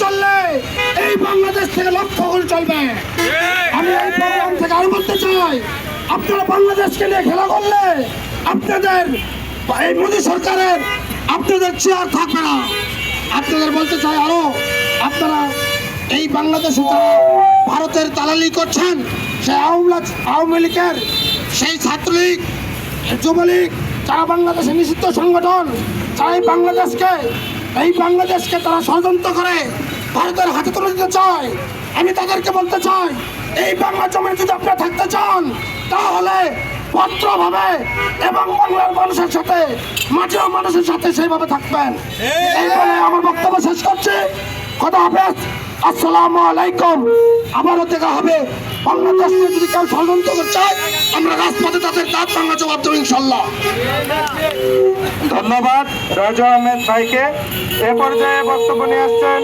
চলবে। আমি এই প্রোগ্রাম থেকে আরও বলতে চাই আপনারা বাংলাদেশকে নিয়ে খেলা করলে আপনাদের এই মোদী সরকারের আপনাদের চেয়ার থাকবে না। আপনাদের বলতে চাই আরও আপনারা এই বাংলাদেশে যারা ভারতের দালালি করছেন সেই আওয়ামী লীগ- আওয়ামী লীগের সেই ছাত্রলীগ যুবলীগ যারা বাংলাদেশের নিষিদ্ধ সংগঠন যারা এই বাংলাদেশকে এই বাংলাদেশকে তারা ষড়যন্ত্র করে ভারতের হাতে তুলে দিতে চাই। আমি তাদেরকে বলতে চাই এই বাংলা জমিনে যদি আপনারা থাকতে চান তাহলে পত্রভাবে এবং বাংলার মানুষের সাথে মাটির মানুষের সাথে সেইভাবে থাকবেন। এই বলে আমার বক্তব্য শেষ করছি। কথা হাফেজ আসসালামু আলাইকুম। আবারও দেখা হবে বাংলাদেশ যদি কেউ ষড়যন্ত্র করতে চায় আমরা রাজপথে তাদের দাঁত বাংলা জবাব দেবো ইনশাল্লাহ। ধন্যবাদ রাজা আহমেদ ভাইকে। এ পর্যায়ে বক্তব্য নিয়ে আসছেন